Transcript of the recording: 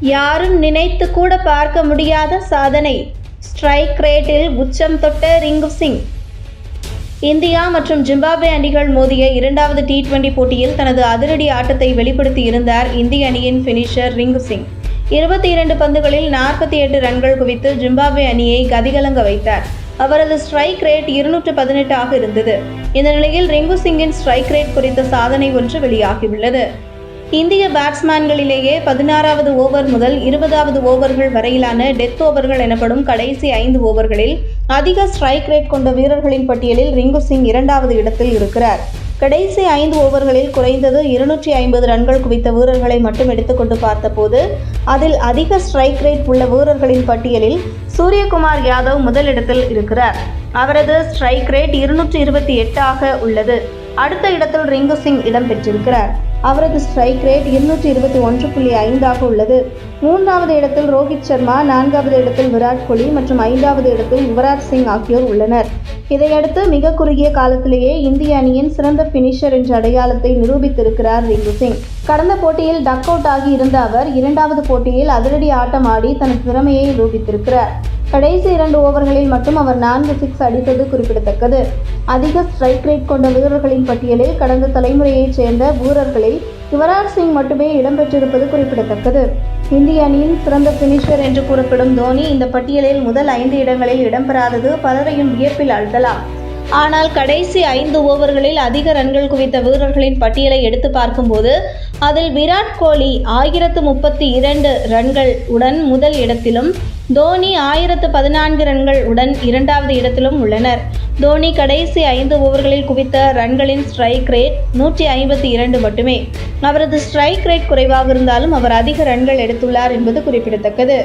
யாரும் நினைத்து கூட பார்க்க முடியாத சாதனை. ஸ்ட்ரைக் ரேட்டில் உச்சம் தொட்ட ரிங்கு சிங். இந்தியா மற்றும் ஜிம்பாப்வே அணிகள் மோதிய இரண்டாவது டி டுவெண்டி போட்டியில் தனது அதிரடி ஆட்டத்தை வெளிப்படுத்தி இருந்தார் இந்திய அணியின் ஃபினிஷர் ரிங்கு சிங். இருபத்தி இரண்டு பந்துகளில் நாற்பத்தி எட்டு ரன்கள் குவித்து ஜிம்பாப்வே அணியை கதிகலங்க வைத்தார். அவரது ஸ்ட்ரைக் ரேட் இருநூற்று பதினெட்டாக இருந்தது. இந்த நிலையில் ரிங்கு சிங்கின் ஸ்ட்ரைக் ரேட் குறித்த சாதனை ஒன்று வெளியாகியுள்ளது. இந்திய பேட்ஸ்மேன்களிலேயே பதினாறாவது ஓவர் முதல் இருபதாவது ஓவர்கள் வரையிலான டெத் ஓவர்கள் எனப்படும் கடைசி ஐந்து ஓவர்களில் அதிக ஸ்ட்ரைக் ரேட் கொண்ட வீரர்களின் பட்டியலில் ரிங்கு சிங் இரண்டாவது இடத்தில் இருக்கிறார். கடைசி ஐந்து ஓவர்களில் குறைந்தது இருநூற்றி ஐம்பது ரன்கள் குவித்த வீரர்களை மட்டும் எடுத்துக்கொண்டு பார்த்தபோது அதில் அதிக ஸ்ட்ரைக் ரேட் உள்ள வீரர்களின் பட்டியலில் சூரியகுமார் யாதவ் முதலிடத்தில் இருக்கிறார். அவரது ஸ்ட்ரைக் ரேட் இருநூற்றி இருபத்தி எட்டாக உள்ளது. அடுத்த இடத்தில் ரிங்கு சிங் இடம்பெற்றிருக்கிறார். அவரது ஸ்ட்ரைக் ரேட் இருநூற்றி இருபத்தி ஒன்று புள்ளி ஐந்தாக உள்ளது. மூன்றாவது இடத்தில் ரோஹித் சர்மா நான்காவது இடத்தில் விராட் கோலி மற்றும் ஐந்தாவது இடத்தில் யுவராஜ் சிங் ஆகியோர் உள்ளனர். இதையடுத்து மிக குறுகிய காலத்திலேயே இந்திய அணியின் சிறந்த பினிஷர் என்ற அடையாளத்தை நிரூபித்திருக்கிறார் ரிங்கு சிங். கடந்த போட்டியில் டக் அவுட் ஆகி இருந்த அவர் இரண்டாவது போட்டியில் அதிரடி ஆட்டம் ஆடி தனது திறமையை நிரூபித்திருக்கிறார். கடைசி இரண்டு ஓவர்களில் மட்டும் அவர் நான்கு சிக்ஸ் அடித்தது குறிப்பிடத்தக்கது. அதிக ஸ்ட்ரைக் ரேட் கொண்ட வீரர்களின் பட்டியலில் கடந்த தலைமுறையைச் சேர்ந்த வீரர்களில் யுவராஜ் சிங் மட்டுமே இடம்பெற்றிருப்பது குறிப்பிடத்தக்கது. இந்திய அணியின் சிறந்த பினிஷர் என்று கூறப்படும் தோனி இந்த பட்டியலில் முதல் ஐந்து இடங்களில் இடம்பெறாதது பலரையும் வியப்பில் அழுதலாம் ஆனால் கடைசி ஐந்து ஓவர்களில் அதிக ரன்கள் குவித்த வீரர்களின் பட்டியலை எடுத்து பார்க்கும்போது அதில் விராட் கோலி ஆயிரத்து முப்பத்தி இரண்டு ரன்கள் உடன் முதல் இடத்திலும் தோனி ஆயிரத்து பதினான்கு ரன்கள் உடன் இரண்டாவது இடத்திலும் உள்ளனர். தோனி கடைசி ஐந்து ஓவர்களில் குவித்த ரன்களின் ஸ்ட்ரைக் ரேட் நூற்றி ஐம்பத்தி இரண்டு மட்டுமே. அவரது ஸ்ட்ரைக் ரேட் குறைவாக இருந்தாலும் அவர் அதிக ரன்கள் எடுத்துள்ளார் என்பது குறிப்பிடத்தக்கது.